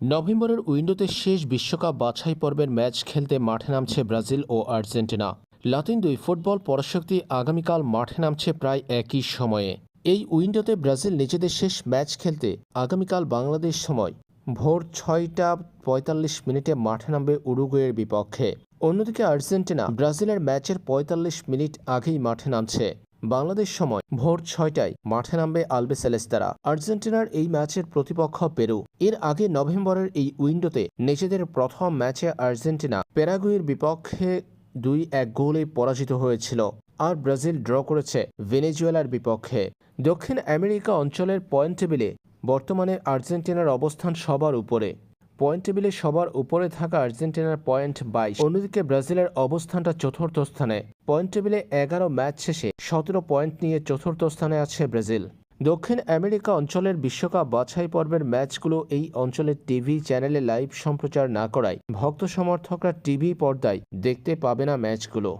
নভেম্বরের উইন্ডোতে শেষ বিশ্বকাপ বাছাই পর্বের ম্যাচ খেলতে মাঠে নামছে ব্রাজিল ও আর্জেন্টিনা। লাতিন দুই ফুটবল পরাশক্তি আগামীকাল মাঠে নামছে প্রায় একই সময়ে। এই উইন্ডোতে ব্রাজিল নিজেদের শেষ ম্যাচ খেলতে আগামীকাল বাংলাদেশ সময় ভোর ছয়টা পঁয়তাল্লিশ মিনিটে মাঠে নামবে উরুগুয়ের বিপক্ষে। অন্যদিকে আর্জেন্টিনা ব্রাজিলের ম্যাচের পঁয়তাল্লিশ মিনিট আগেই মাঠে নামছে। বাংলাদেশ সময় ভোর ছয়টায় মাঠে নামবে আলবেসেলেস্তারা আর্জেন্টিনার এই ম্যাচের প্রতিপক্ষ পেরু। এর আগে নভেম্বরের এই উইন্ডোতে নিজেদের প্রথম ম্যাচে আর্জেন্টিনা প্যারাগুয়ের বিপক্ষে দুই এক গোলে পরাজিত হয়েছিল। আর ব্রাজিল ড্র করেছে ভেনেজুয়েলার বিপক্ষে। দক্ষিণ আমেরিকা অঞ্চলের পয়েন্ট টেবিলে বর্তমানে আর্জেন্টিনার অবস্থান সবার উপরে। পয়েন্ট টেবিলে সবার উপরে থাকা আর্জেন্টিনার পয়েন্ট বাইশ। অন্যদিকে ব্রাজিলের অবস্থানটা চতুর্থ স্থানে। পয়েন্ট টেবিলে এগারো ম্যাচ শেষে সতেরো পয়েন্ট নিয়ে চতুর্থ স্থানে আছে ব্রাজিল। দক্ষিণ আমেরিকা অঞ্চলের বিশ্বকাপ বাছাই পর্বের ম্যাচগুলো এই অঞ্চলের টিভি চ্যানেলে লাইভ সম্প্রচার না করায় ভক্ত সমর্থকরা টিভি পর্দায় দেখতে পাবে না ম্যাচগুলো।